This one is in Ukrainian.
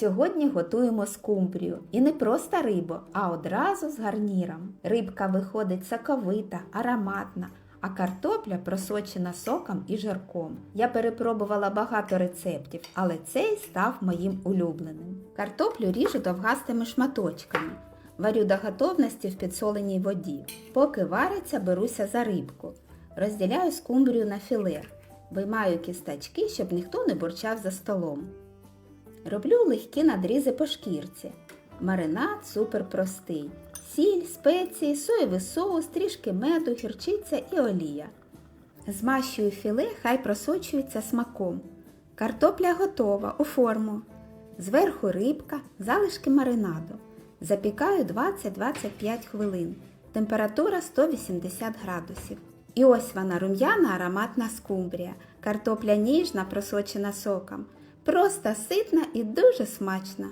Сьогодні готуємо скумбрію. І не просто рибу, а одразу з гарніром. Рибка виходить соковита, ароматна, а картопля просочена соком і жирком. Я перепробувала багато рецептів, але цей став моїм улюбленим. Картоплю ріжу довгастими шматочками. Варю до готовності в підсоленій воді. Поки вариться, беруся за рибку. Розділяю скумбрію на філе. Виймаю кісточки, щоб ніхто не бурчав за столом. Роблю легкі надрізи по шкірці. Маринад супер простий. Сіль, спеції, соєвий соус, трішки меду, гірчиця і олія. Змащую філе, хай просочується смаком. Картопля готова у форму. Зверху рибка, залишки маринаду. Запікаю 20-25 хвилин. Температура 180 градусів. І ось вона рум'яна ароматна скумбрія. Картопля ніжна, просочена соком. Просто ситна і дуже смачна.